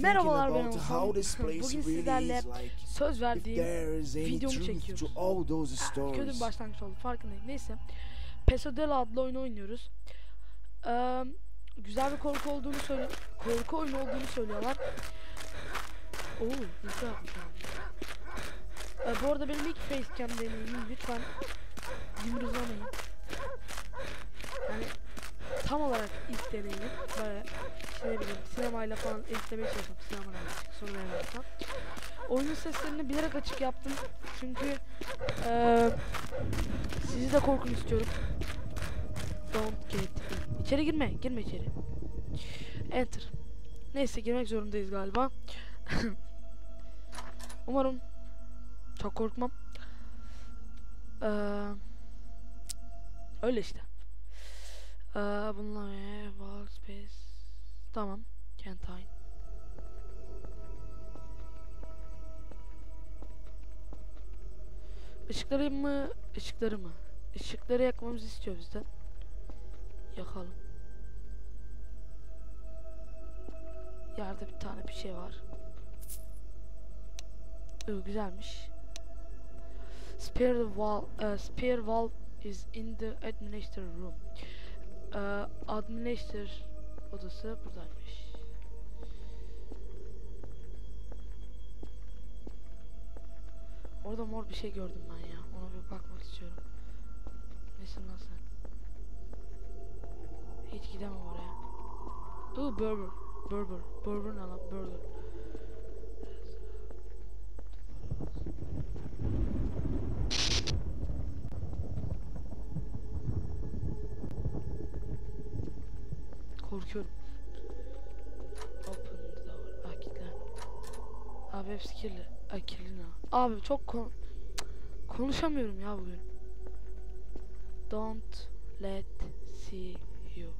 Merhabalar ben Oğuzhan. Bugün sizlerle söz verdiğim videomu çekiyoruz. Ah, kötü bir başlangıç oldu farkındayım. Neyse. Pesodel adlı oyunu oynuyoruz. Ee, güzel bir korku olduğunu söyle korku oyunu olduğunu söylüyorlar. Oo, güzel. Ee, bu arada benim ilk facecam deneyimim lütfen cimrizlamayın. Yani tam olarak ilk deneyimim. Böyle sinemayla falan editlemeye çalıştım. Sinemadan sonra yapsam. Oyunun seslerini bilerek açık yaptım. Çünkü eee sizi de korkun istiyorum. Don't get in. İçeri girme. Girme içeri. Enter. Neyse girmek zorundayız galiba. Umarım çok korkmam. Eee öyle işte. Eee bunlar ne? Workspace. Tamam. Kentine. Işıkları mı? Işıkları mı? Işıkları yakmamızı istiyor bizden. Yakalım. Yerde bir tane bir şey var. Oo, güzelmiş. Spare wall, uh, spare wall is in the administrator room. Uh, administrator odası buradaymış. Orada mor bir şey gördüm ben ya. Ona bir bakmak istiyorum. Nesin sen? Hiç gidemem oraya. Oo burger. Burger. Burger ne lan? Burger. Korkuyorum. Open the door. Ah kitle. Abi hepsi kirli. Ne? Abi çok kon konuşamıyorum ya bugün. Don't let see you.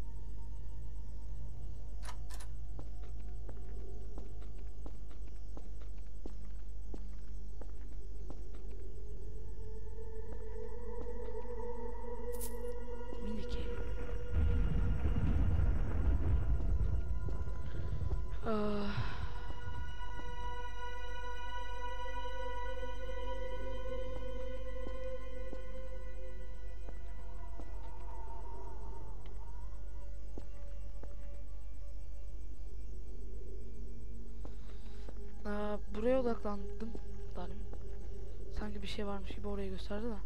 Odaklandım Dalim. Sanki bir şey varmış gibi orayı gösterdi de.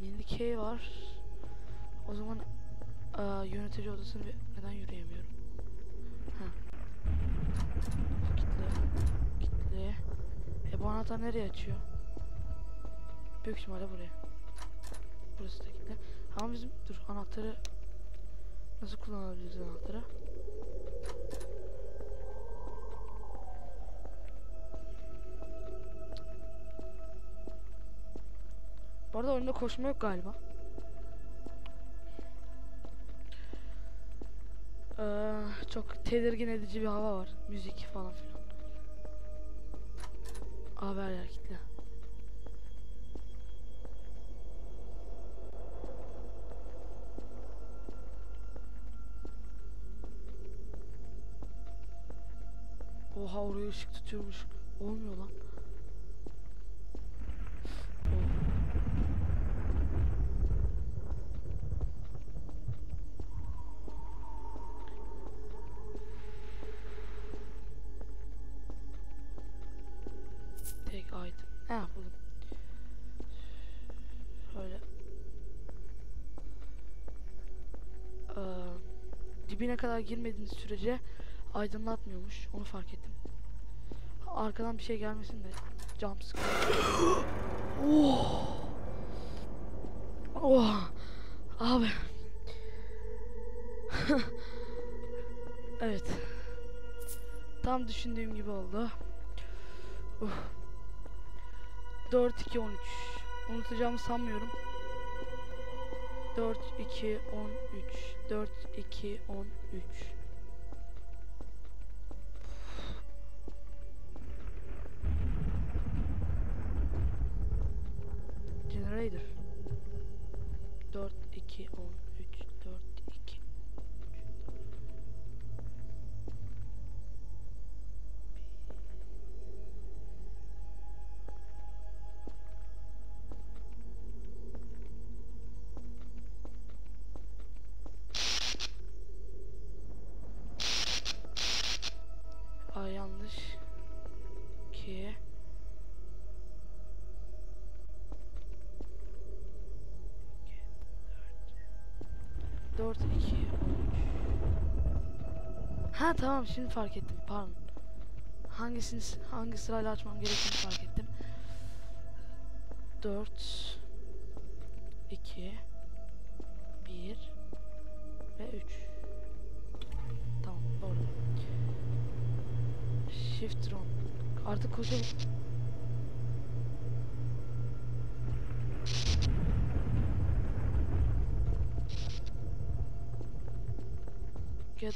Yeni key var. O zaman aa, yönetici odasını bir, neden yürüyemiyorum? Ha. Kitle. Kitle. E bu anahtar nereye açıyor? Büyük ihtimalle buraya. Burası da kitle. Ama bizim dur anahtarı nasıl kullanabiliriz anahtarı? Bu arada oyunda koşma yok galiba. Ee, çok tedirgin edici bir hava var. Müzik falan filan. Haber yer kitle. Oha oraya ışık tutuyormuş. Olmuyor lan. Tek item. Ha buldum. Şöyle. Dibine kadar girmediğiniz sürece aydınlatmıyormuş. Onu fark ettim. Arkadan bir şey gelmesin de jump scare. oh. Oh. Abi. evet. Tam düşündüğüm gibi oldu. Uh. 4 2 13. Unutacağımı sanmıyorum. 4 2 13 4 2 13 Generator 4 2 13 Ha tamam şimdi fark ettim. Pardon. Hangisini hangi sırayla açmam gerektiğini fark ettim. 4 2 1 ve 3 Tamam doğru. Shift Ron. Artık koşalım.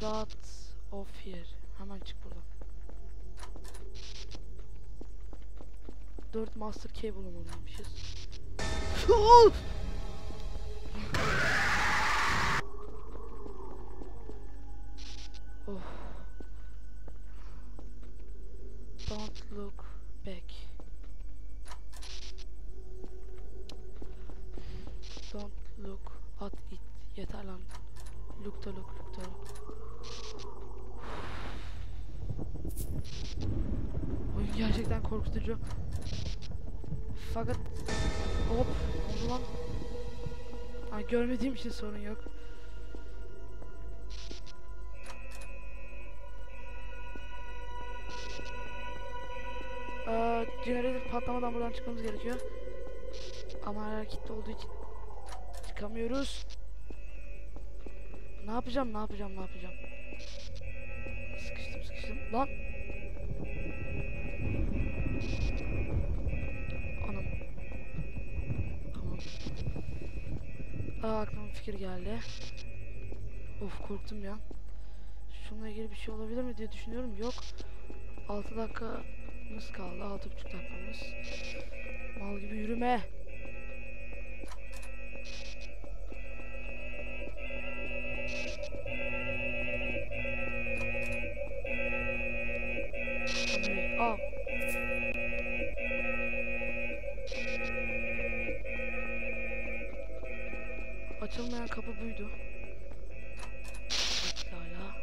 Get out of here. Hemen çık buradan. 4 master key bulamalıymışız. oh. Don't look korkutucu. Fakat hop oldu lan. Ha, görmediğim için sorun yok. Ee, generator patlamadan buradan çıkmamız gerekiyor. Ama kilitli olduğu için çıkamıyoruz. Ne yapacağım, ne yapacağım, ne yapacağım? Sıkıştım, sıkıştım. Lan! Aa, aklıma bir fikir geldi. Of korktum ya. Şununla ilgili bir şey olabilir mi diye düşünüyorum. Yok. 6 dakikamız kaldı. 6,5 dakikamız. Mal gibi yürüme. Açılmayan kapı buydu. Bekle hala.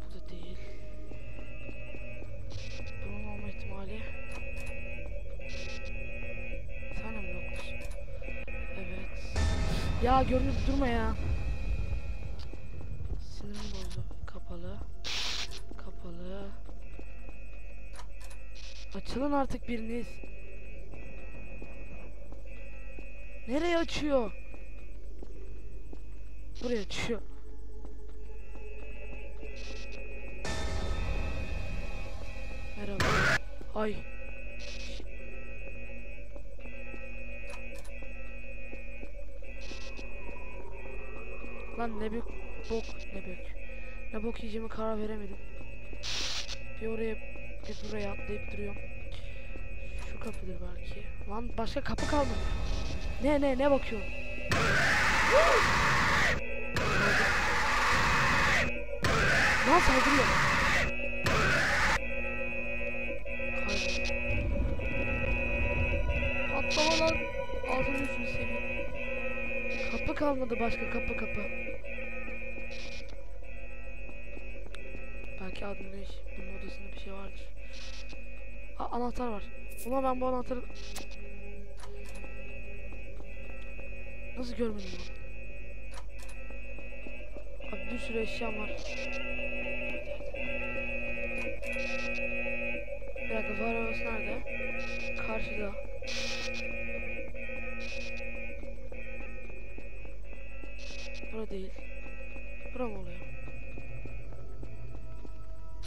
Bu da değil. Bunun olma ihtimali. Sen mi? Evet. Ya görünüp durma ya. Açılın artık biriniz. Nereye açıyor? Buraya açıyor. Merhaba. Ay. Lan ne büyük bok ne büyük. Ne bok yiyeceğimi karar veremedim. Bir oraya bir buraya atlayıp duruyorum. Şu kapıdır belki. Lan başka kapı kalmadı. Ne ne ne bakıyorum? Lan saldırıyor. Patlama lan. Ağzını yüzünü seveyim. Kapı kalmadı başka kapı kapı. Belki admin. Bunun odasında bir şey vardır. A anahtar var. Ulan ben bu anahtarı... Nasıl görmedim bunu? Abi bir sürü eşyam var. Bir dakika var arabası nerede? Karşıda. Bura değil. Bura mı oluyor?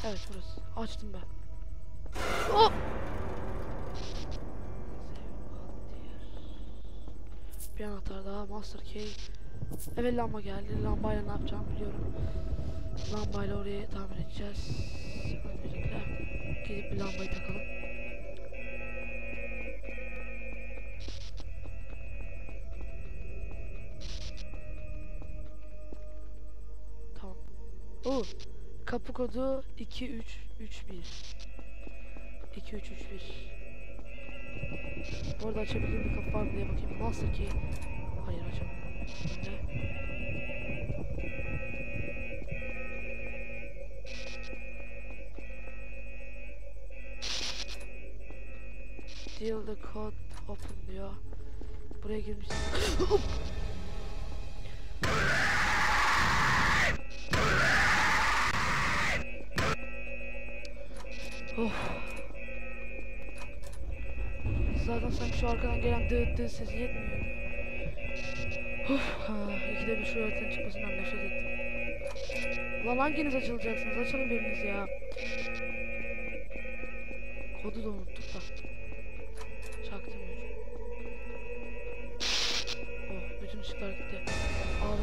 Evet burası. Açtım ben. Oh! aşağıda Master Key. Evet lamba geldi. Lambayla ne yapacağım biliyorum. Lambayla orayı tamir edeceğiz. Öncelikle gidip bir lambayı takalım. Tamam. Oo, kapı kodu 2331. 2331. Orada açabildiğim bir kapı var mı diye bakayım. Master Key. Hayır açamıyorum. Önde. Deal the code open diyor. Buraya girmiş. of. Zaten sanki şu arkadan gelen dıt dıt sesi yetmiyor. Ha, ikide bir şu öğretenin çıkmasından nefret ettim. Lan hanginiz açılacaksınız? Açalım biriniz ya. Kodu da unuttuk da. Çaktırmıyorum. Oh bütün ışıklar gitti. Abi.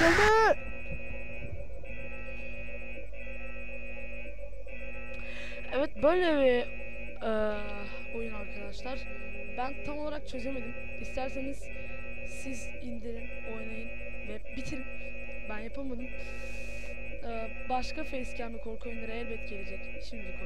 Gelme! Evet böyle bir eee, oyun arkadaşlar. Ben tam olarak çözemedim. İsterseniz siz indirin, oynayın ve bitirin. Ben yapamadım. Eee, başka facecam'li korku oyunları elbet gelecek. Şimdilik